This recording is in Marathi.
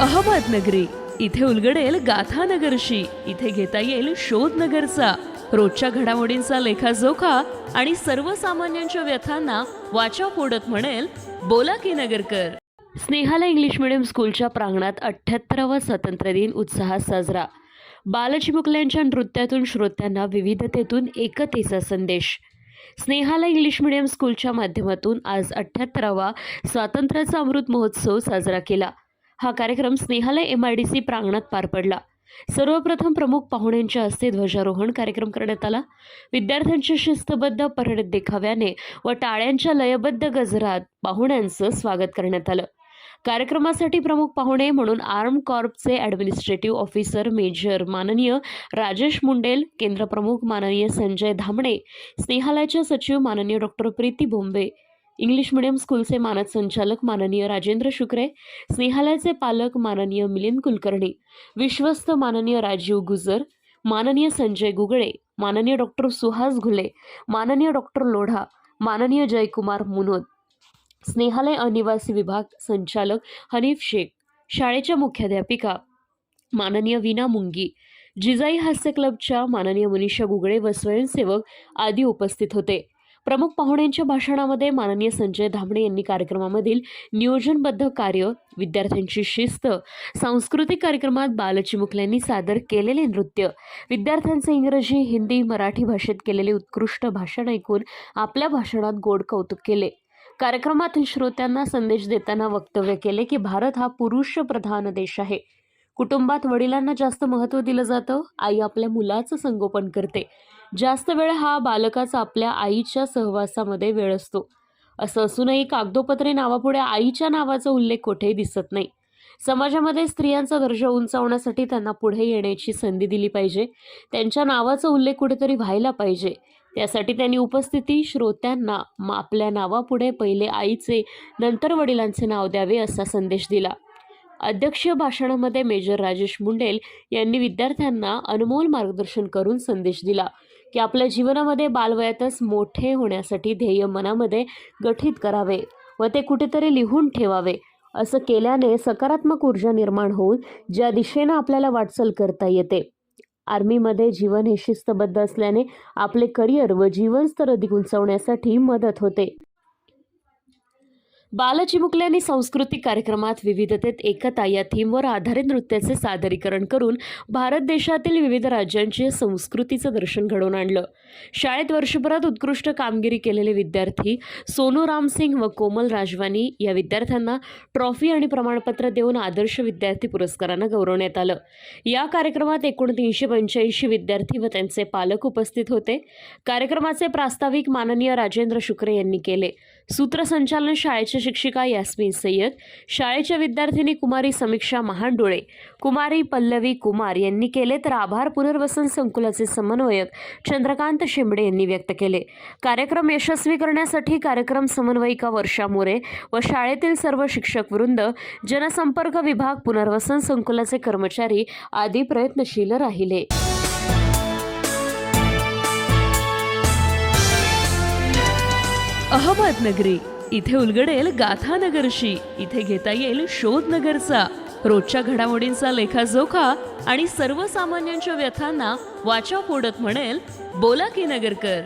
अहमदनगरी इथे उलगडेल गाथानगरशी इथे घेता येईल शोधनगरचा रोजच्या घडामोडींचा लेखाजोखा आणि सर्वसामान्यांच्या व्यथांना वाचा फोडत म्हणेल बोला की नगरकर. स्नेहाला इंग्लिश मिडियम स्कूलच्या प्रांगणात अठ्ठ्याहत्तरावा स्वातंत्र्य दिन उत्साहात साजरा. बालचिमुकल्यांच्या नृत्यातून श्रोत्यांना विविधतेतून एकतेचा संदेश. स्नेहाला इंग्लिश मिडियम स्कूलच्या माध्यमातून आज अठ्ठ्याहत्तरावा स्वातंत्र्याचा अमृत महोत्सव साजरा केला. हा कार्यक्रम Snehalaya M I D C प्रांगणात पार पडला. सर्वप्रथम प्रमुख पाहुण्यांच्या हस्ते ध्वजारोहण कार्यक्रम करण्यात आला. विद्यार्थ्यांच्या शिस्तबद्ध परेड देखाव्याने व टाळ्यांच्या लयबद्ध गजरात पाहुण्यांचं स्वागत करण्यात आलं. कार्यक्रमासाठी प्रमुख पाहुणे म्हणून आर्म कॉर्पचे ॲडमिनिस्ट्रेटिव्ह ऑफिसर मेजर माननीय राजेश मुंडेल केंद्रप्रमुख माननीय संजय धामणे स्नेहालयाच्या सचिव माननीय doctor Preeti Bombe English medium स्कूलचे मानद संचालक माननीय राजेंद्र शुक्रे स्नेहालयाचे पालक माननीय मिलिंद कुलकर्णी विश्वस्त माननीय राजीव गुजर माननीय संजय गुगळे माननीय डॉक्टर सुहास घुले माननीय डॉक्टर लोढा माननीय जयकुमार मुनोद. स्नेहालय अनिवासी विभाग संचालक हनीफ शेख शाळेच्या मुख्याध्यापिका माननीय विना मुंगी जिजाई हास्य क्लबच्या माननीय मनीषा गुगळे व स्वयंसेवक आदी उपस्थित होते. प्रमुख पाहुण्यांच्या भाषणामध्ये माननीय संजय धामणे यांनी कार्यक्रमामधील नियोजनबद्ध कार्य विद्यार्थ्यांची शिस्त सांस्कृतिक कार्यक्रमात बालचिमुकल्यांनी सादर केलेले नृत्य विद्यार्थ्यांचे इंग्रजी हिंदी मराठी भाषेत केलेले उत्कृष्ट भाषण ऐकून आपल्या भाषणात गोड कौतुक केले. कार्यक्रमातील श्रोत्यांना संदेश देताना वक्तव्य केले की भारत हा पुरुष प्रधान देश आहे. कुटुंबात वडिलांना जास्त महत्त्व दिलं जातं आई आपल्या मुलाचं संगोपन करते. जास्त वेळ हा बालकाचा आपल्या आईच्या सहवासामध्ये वेळ असतो. असं असूनही कागदोपत्री नावापुढे आईच्या नावाचा उल्लेख कुठेही दिसत नाही. समाजामध्ये स्त्रियांचा दर्जा उंचावण्यासाठी त्यांना पुढे येण्याची संधी दिली पाहिजे. त्यांच्या नावाचा उल्लेख कुठेतरी व्हायला पाहिजे. त्यासाठी त्यांनी उपस्थिती श्रोत्यांना आपल्या नावापुढे पहिले आईचे नंतर वडिलांचे नाव द्यावे असा संदेश दिला. अध्यक्षीय भाषणामध्ये मेजर राजेश मुंडेल यांनी विद्यार्थ्यांना अनमोल मार्गदर्शन करून संदेश दिला. की आपल्या जीवनामध्ये बालवयातच मोठे होण्यासाठी ध्येय मनामध्ये गठीत करावे व ते कुठेतरी लिहून ठेवावे. असं केल्याने सकारात्मक ऊर्जा निर्माण होऊन ज्या दिशेनं आपल्याला वाटचाल करता येते. आर्मीमध्ये जीवन हे शिस्तबद्ध असल्याने आपले करिअर व जीवनस्तर अधिक उंचावण्यासाठी मदत होते. बालचिमुकल्यांनी सांस्कृतिक कार्यक्रमात विविधतेत एकता या थीमवर आधारित नृत्याचे सादरीकरण करून भारत देशातील विविध राज्यांची संस्कृतीचं दर्शन घडवून आणलं. शाळेत वर्षभरात उत्कृष्ट कामगिरी केलेले विद्यार्थी सोनू रामसिंग व कोमल राजवानी या विद्यार्थ्यांना ट्रॉफी आणि प्रमाणपत्र देऊन आदर्श विद्यार्थी पुरस्कारानं गौरवण्यात आलं. या कार्यक्रमात एकूण तीनशे पंच्याऐंशी विद्यार्थी व त्यांचे पालक उपस्थित होते. कार्यक्रमाचे प्रास्ताविक माननीय राजेंद्र शुक्रे यांनी केले. सूत्रसंचालन शाळेच्या शिक्षिका यास्मिन सय्यद शाळेच्या विद्यार्थिनी कुमारी समीक्षा महांडोळे कुमारी पल्लवी कुमार यांनी केले तर आभार पुनर्वसन संकुलाचे समन्वयक चंद्रकांत शेंबडे यांनी व्यक्त केले. कार्यक्रम यशस्वी करण्यासाठी कार्यक्रम समन्वयिका वर्षा मोरे व शाळेतील सर्व शिक्षक वृंद जनसंपर्क विभाग पुनर्वसन संकुलाचे कर्मचारी आदी प्रयत्नशील राहिले. अहमदनगरी. इथे उलगडेल गाथानगरशी. इथे घेता येईल शोधनगरचा. रोजच्या घडामोडींचा लेखाजोखा आणि सर्वसामान्यांच्या व्यथांना वाचा फोडत म्हणेल बोला की नगरकर